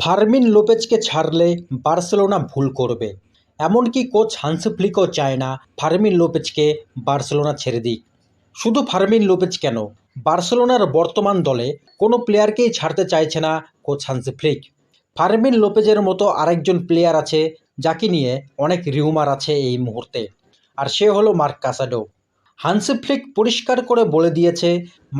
Fermin লোপেজকে ছাড়লে Barcelona ভুল করবে। এমনকি কোচ হান্সি ফ্লিকও চায় না ফার্মিন লোপেজকে বার্সেলোনা ছেড়ে দিক। শুধু ফার্মিন লোপেজ কেন? বার্সেলোনার বর্তমান দলে কোনো প্লেয়ারকেই ছাড়তে চাইছে না কোচ হান্সি ফ্লিক। ফার্মিন লোপেজের মতো আরেকজন প্লেয়ার আছে যাকে নিয়ে অনেক রিউমার আছে এই মুহূর্তে, আর সে হলো মার্ক কাসাডো। হান্সি ফ্লিক পরিষ্কার করে বলে দিয়েছে,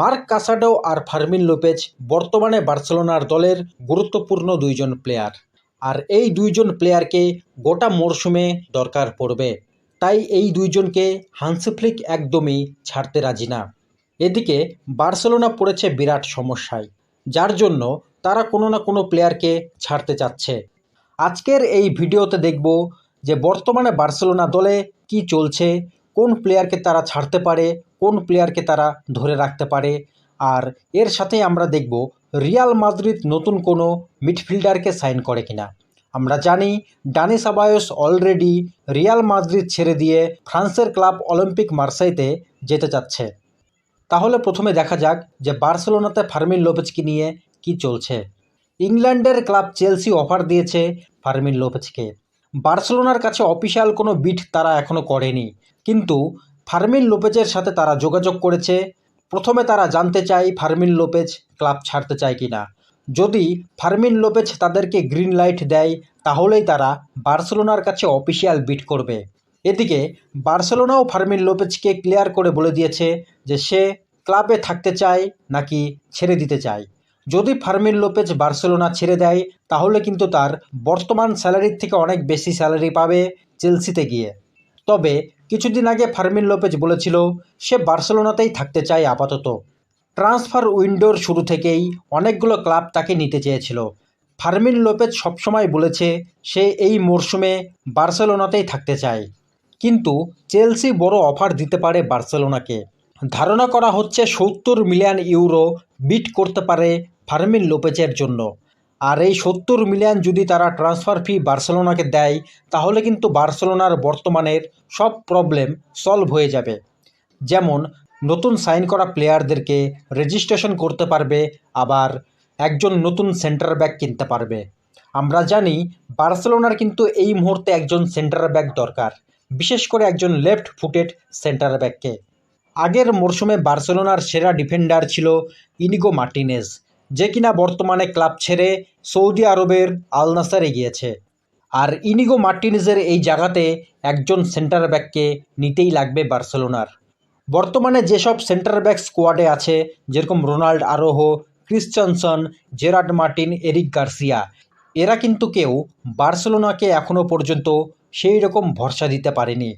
মার্ক কাসাডো আর ফার্মিন লোপেজ বর্তমানে বার্সেলোনার দলের গুরুত্বপূর্ণ দুইজন প্লেয়ার। আর এই দুইজন প্লেয়ারকে গোটা মরশুমে দরকার পড়বে। তাই এই দুইজনকে হান্সি ফ্লিক একদমই ছাড়তে রাজি না। এদিকে বার্সেলোনা পড়েছে বিরাট সমস্যায়, যার জন্য তারা কোনো না কোনো প্লেয়ারকে ছাড়তে চাচ্ছে। আজকের এই ভিডিওতে দেখব যে বর্তমানে বার্সেলোনা দলে কি চলছে কোন প্লেয়ারকে তারা ছাড়তে পারে, কোন প্লেয়ারকে তারা ধরে রাখতে পারে। আর এর সাথে আমরা দেখব রিয়াল মাদ্রিদ নতুন কোনো মিডফিল্ডারকে সাইন করে কিনা। আমরা জানি Dani Ceballos already Real Madrid ছেড়ে দিয়ে ফ্রান্সের ক্লাব অলিম্পিক মার্সাইতে যেতে চাচ্ছে। তাহলে প্রথমে দেখা যাক যে বার্সেলোনাতে ফার্মিন লোপেজকে নিয়ে কি চলছে। ইংল্যান্ডের ক্লাব চেলসি অফার দিয়েছে ফার্মিন লোপেজকে। বার্সেলোনার কাছে অফিসিয়াল কোনো বিট তারা এখনও করেনি। কিন্তু ফার্মিন লোপেজের সাথে তারা যোগাযোগ করেছে। প্রথমে তারা জানতে চায় ফার্মিন লোপেজ ক্লাব ছাড়তে চায় কি না যদি ফার্মিন লোপেজ তাদেরকে গ্রিন লাইট দেয়, তাহলেই তারা বার্সেলোনার কাছে অফিসিয়াল বিট করবে। এদিকে বার্সেলোনাও ফার্মিন লোপেজকে ক্লিয়ার করে বলে দিয়েছে যে সে ক্লাবে থাকতে চায় নাকি ছেড়ে দিতে চায়। যদি ফার্মিন লোপেজ বার্সেলোনা ছেড়ে দেয়, তাহলে কিন্তু তার বর্তমান স্যালারির থেকে অনেক বেশি স্যালারি পাবে চেলসিতে গিয়ে। তবে কিছুদিন আগে ফার্মিন লোপেজ বলেছিল, সে বার্সেলোনাতেই থাকতে চায় আপাতত। ট্রান্সফার উইন্ডোর শুরু থেকেই অনেকগুলো ক্লাব তাকে নিতে চেয়েছিল। ফার্মিন লোপেজ সবসময় বলেছে, সে এই মরশুমে বার্সেলোনাতেই থাকতে চায়। কিন্তু চেলসি বড় অফার দিতে পারে বার্সেলোনাকে। ধারণা করা হচ্ছে সত্তর মিলিয়ন ইউরো বিট করতে পারে ফার্মিন লোপেজের জন্য। আর এই সত্তর মিলিয়ন যদি তারা ট্রান্সফার ফি বার্সেলোনাকে দেয়, তাহলে কিন্তু বার্সেলোনার বর্তমানের সব প্রবলেম সলভ হয়ে যাবে। যেমন, নতুন সাইন করা প্লেয়ারদেরকে রেজিস্ট্রেশন করতে পারবে, আবার একজন নতুন সেন্টার ব্যাক কিনতে পারবে। আমরা জানি, বার্সেলোনার কিন্তু এই মুহূর্তে একজন সেন্টার ব্যাক দরকার, বিশেষ করে একজন লেফট ফুটেড সেন্টার ব্যাককে। আগের মরশুমে বার্সেলোনার সেরা ডিফেন্ডার ছিল ইনিগো মার্টিনেজ, যে কিনা বর্তমানে ক্লাব ছেড়ে সৌদি আরবের আল নাসারে গিয়েছে। আর ইনিগো মার্টিনেজের এই জায়গাতে একজন সেন্টার ব্যাককে নিতেই লাগবে বার্সেলোনার। বর্তমানে যেসব সেন্টার ব্যাক স্কোয়াডে আছে, যেরকম Ronald Araujo Christensen Gerard Martin, Eric Garcia, এরা কিন্তু কেউ বার্সেলোনাকে এখনও পর্যন্ত সেই রকম ভরসা দিতে পারেনি।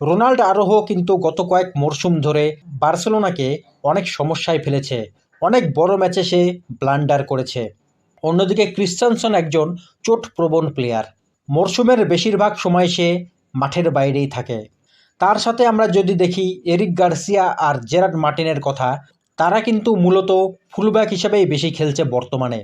রোনাল্ড আরোহ কিন্তু গত কয়েক মরশুম ধরে বার্সেলোনাকে অনেক সমস্যায় ফেলেছে। অনেক বড় ম্যাচে সে ব্লান্ডার করেছে। অন্যদিকে ক্রিশ্চানসন একজন চোটপ্রবণ প্লেয়ার। মরশুমের বেশিরভাগ সময় সে মাঠের বাইরেই থাকে। তার সাথে আমরা যদি দেখি এরিক গার্সিয়া আর জেরার্ড মার্টিনের কথা, তারা কিন্তু মূলত ফুলব্যাক হিসেবেই বেশি খেলছে বর্তমানে।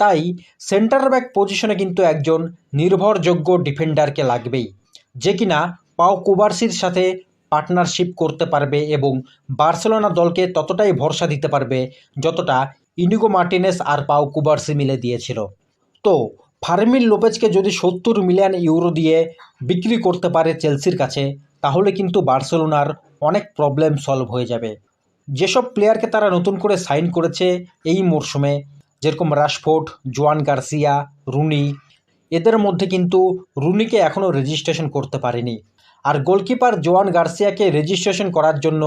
তাই সেন্টার ব্যাক পজিশনে কিন্তু একজন নির্ভরযোগ্য ডিফেন্ডারকে লাগবেই, যে কিনা পাও কুবার্সির সাথে পার্টনারশিপ করতে পারবে এবং বার্সেলোনা দলকে ততটাই ভরসা দিতে পারবে যতটা ইনিগো মার্টিনেস আর পাও কুবার্সি মিলে দিয়েছিল। তো, ফার্মিন লোপেজকে যদি সত্তর মিলিয়ন ইউরো দিয়ে বিক্রি করতে পারে চেলসির কাছে, তাহলে কিন্তু বার্সেলোনার অনেক প্রবলেম সলভ হয়ে যাবে। যেসব প্লেয়ারকে তারা নতুন করে সাইন করেছে এই মরশুমে, যেরকম রাশফোর্ড, জোয়ান গার্সিয়া, রুনি, এদের মধ্যে কিন্তু রুনিকে এখনও রেজিস্ট্রেশন করতে পারেনি। আর গোলকিপার জোয়ান গার্সিয়াকে রেজিস্ট্রেশন করার জন্য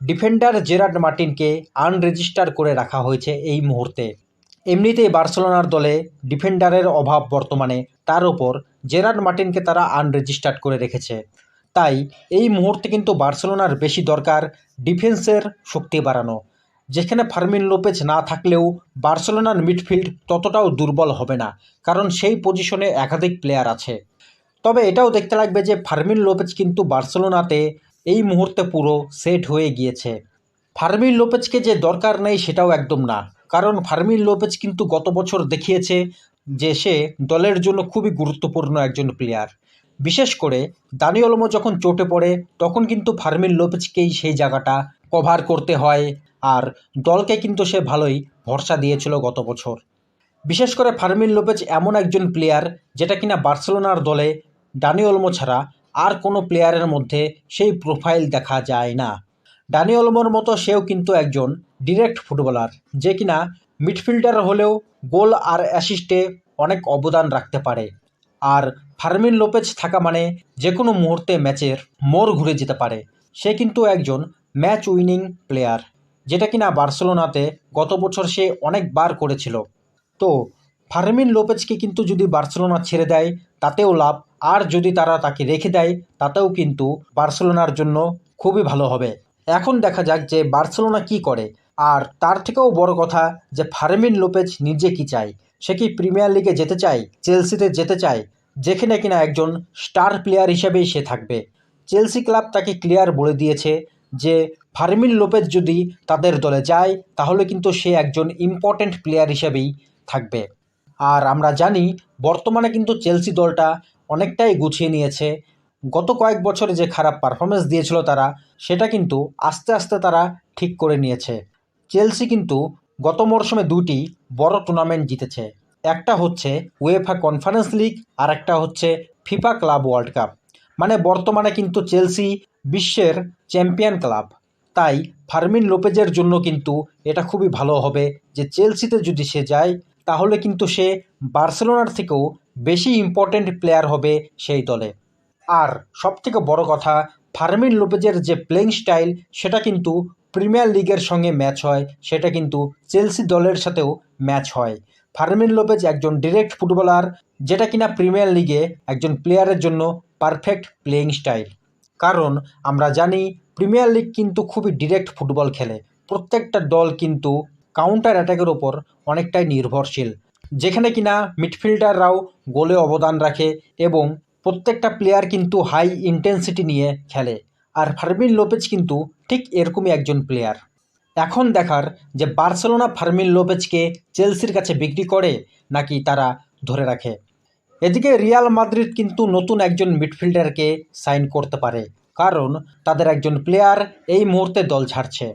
ডিফেন্ডার জেরার্ড মার্টিনকে আনরেজিস্টার করে রাখা হয়েছে এই মুহূর্তে। এমনিতেই বার্সেলোনার দলে ডিফেন্ডারের অভাব বর্তমানে, তার ওপর জেরার্ড মার্টিনকে তারা আনরেজিস্টার্ড করে রেখেছে। তাই এই মুহূর্তে কিন্তু বার্সেলোনার বেশি দরকার ডিফেন্সের শক্তি বাড়ানো। যেখানে ফার্মিন লোপেজ না থাকলেও বার্সেলোনার মিডফিল্ড ততটাও দুর্বল হবে না, কারণ সেই পজিশনে একাধিক প্লেয়ার আছে। তবে এটাও দেখতে লাগবে যে ফার্মিন লোপেজ কিন্তু বার্সেলোনাতে এই মুহূর্তে পুরো সেট হয়ে গিয়েছে। ফার্মিন লোপেজকে যে দরকার নেই সেটাও একদম না। কারণ ফার্মিন লোপেজ কিন্তু গত বছর দেখিয়েছে যে সে দলের জন্য খুবই গুরুত্বপূর্ণ একজন প্লেয়ার বিশেষ করে দানি অলমো যখন চোটে পড়ে, তখন কিন্তু ফার্মিন লোপেজকেই সেই জায়গাটা কভার করতে হয় আর দলকে কিন্তু সে ভালোই ভরসা দিয়েছিল গত বছর। বিশেষ করে ফার্মিন লোপেজ এমন একজন প্লেয়ার যেটা কিনা বার্সেলোনার দলে ডানি ওলমো ছাড়া আর কোনো প্লেয়ারের মধ্যে সেই প্রোফাইল দেখা যায় না। ডানি ওলমোর মতো সেও কিন্তু একজন ডিরেক্ট ফুটবলার, যে কিনা মিডফিল্ডার হলেও গোল আর অ্যাসিস্টে অনেক অবদান রাখতে পারে। আর ফার্মিন লোপেজ থাকা মানে যে কোনো মুহূর্তে ম্যাচের মোড় ঘুরে যেতে পারে। সে কিন্তু একজন ম্যাচ উইনিং প্লেয়ার, যেটা কিনা বার্সেলোনাতে গত বছর সে অনেকবার করেছিল। তো ফার্মিন লোপেজকে কিন্তু যদি বার্সেলোনা ছেড়ে দেয়, তাতেও লাভ আর যদি তারা তাকে রেখে দেয়, তাতেও কিন্তু বার্সেলোনার জন্য খুবই ভালো হবে। এখন দেখা যাক যে বার্সেলোনা কি করে। আর তার থেকেও বড় কথা যে ফার্মিন লোপেজ নিজে কি চায়? সে কি প্রিমিয়ার লিগে যেতে চায়? চেলসিতে যেতে চায়? যেখানে কিনা একজন স্টার প্লেয়ার হিসেবেই সে থাকবে। চেলসি ক্লাব তাকে ক্লিয়ার বলে দিয়েছে যে ফার্মিন লোপেজ যদি তাদের দলে যায়, তাহলে কিন্তু সে একজন ইম্পর্ট্যান্ট প্লেয়ার হিসেবেই থাকবে। আর আমরা জানি, বর্তমানে কিন্তু চেলসি দলটা অনেকটাই গুছিয়ে নিয়েছে। গত কয়েক বছরে যে খারাপ পারফরমেন্স দিয়েছিল তারা, সেটা কিন্তু আস্তে আস্তে তারা ঠিক করে নিয়েছে। চেলসি কিন্তু গত মরশুমে দুটি বড় টুর্নামেন্ট জিতেছে। একটা হচ্ছে ওয়েফা কনফারেন্স লিগ আর একটা হচ্ছে ফিফা ক্লাব ওয়ার্ল্ড কাপ মানে বর্তমানে কিন্তু চেলসি বিশ্বের চ্যাম্পিয়ন ক্লাব তাই ফার্মিন লোপেজের জন্য কিন্তু এটা খুবই ভালো হবে যে চেলসিতে যদি সে যায়, তাহলে কিন্তু সে বার্সেলোনার থেকেও বেশি ইম্পর্ট্যান্ট প্লেয়ার হবে সেই দলে। আর সবথেকে বড় কথা, ফার্মিন লোপেজের যে প্লেইং স্টাইল সেটা কিন্তু প্রিমিয়ার লিগের সঙ্গে ম্যাচ হয়। সেটা কিন্তু চেলসি দলের সাথেও ম্যাচ হয়। ফার্মিন লোপেজ একজন ডিরেক্ট ফুটবলার যেটা কিনা প্রিমিয়ার লিগে একজন প্লেয়ারের জন্য পারফেক্ট প্লেইং স্টাইল কারণ আমরা জানি প্রিমিয়ার লিগ কিন্তু খুবই ডিরেক্ট ফুটবল খেলে। প্রত্যেকটা দল কিন্তু কাউন্টার অ্যাটাকের ওপর অনেকটাই নির্ভরশীল। যেখানে কিনা মিডফিল্ডাররাও গোলে অবদান রাখে এবং প্রত্যেকটা প্লেয়ার কিন্তু হাই ইন্টেন্সিটি নিয়ে খেলে। আর ফার্মিন লোপেজ কিন্তু ঠিক এরকমই একজন প্লেয়ার এখন দেখার যে বার্সেলোনা ফার্মিন লোপেজকে চেলসির কাছে বিক্রি করে নাকি তারা ধরে রাখে। এদিকে রিয়াল মাদ্রিদ কিন্তু নতুন একজন মিডফিল্ডারকে সাইন করতে পারে, কারণ তাদের একজন প্লেয়ার এই মুহূর্তে দল ছাড়ছে।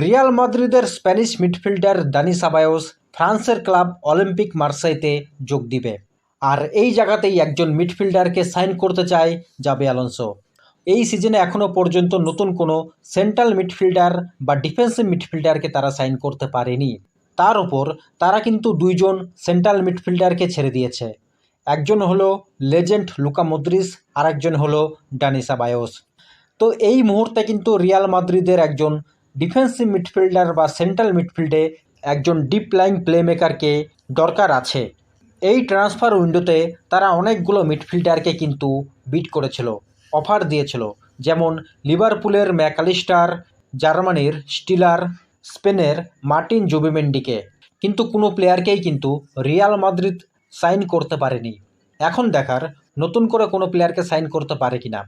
রিয়াল মাদ্রিদের স্প্যানিশ মিডফিল্ডার দানি সাবায়োস ফ্রান্সের ক্লাব অলিম্পিক মার্সাইতে যোগ দিবে। আর এই জায়গাতেই একজন মিডফিল্ডারকে সাইন করতে চায় যাবে অ্যালোনসো এই সিজনে এখনও পর্যন্ত নতুন কোনো সেন্ট্রাল মিডফিল্ডার বা ডিফেন্সিভ মিডফিল্ডারকে তারা সাইন করতে পারেনি। তার উপর তারা কিন্তু দুইজন সেন্ট্রাল মিডফিল্ডারকে ছেড়ে দিয়েছে। একজন হলো লেজেন্ড লুকা মদ্রিস আর একজন হলো ডানিসা বায়োস তো এই মুহূর্তে কিন্তু রিয়াল মাদ্রিদের একজন ডিফেন্সিভ মিডফিল্ডার বা সেন্ট্রাল মিডফিল্ডে একজন ডিপ লাইন প্লেমেকারকে দরকার আছে। এই ট্রান্সফার উইন্ডোতে তারা অনেকগুলো মিডফিল্ডারকে কিন্তু বিট করেছিল অফার দিয়েছিল। যেমন লিভারপুলের ম্যাকালিস্টার, জার্মানির স্টিলার, স্পেনের মার্টিন জুবিমেন্ডিকে। কিন্তু কোনো প্লেয়ারকেই কিন্তু রিয়াল মাদ্রিদ সাইন করতে পারেনি। এখন দেখার নতুন করে কোনো প্লেয়ারকে সাইন করতে পারে কিনা।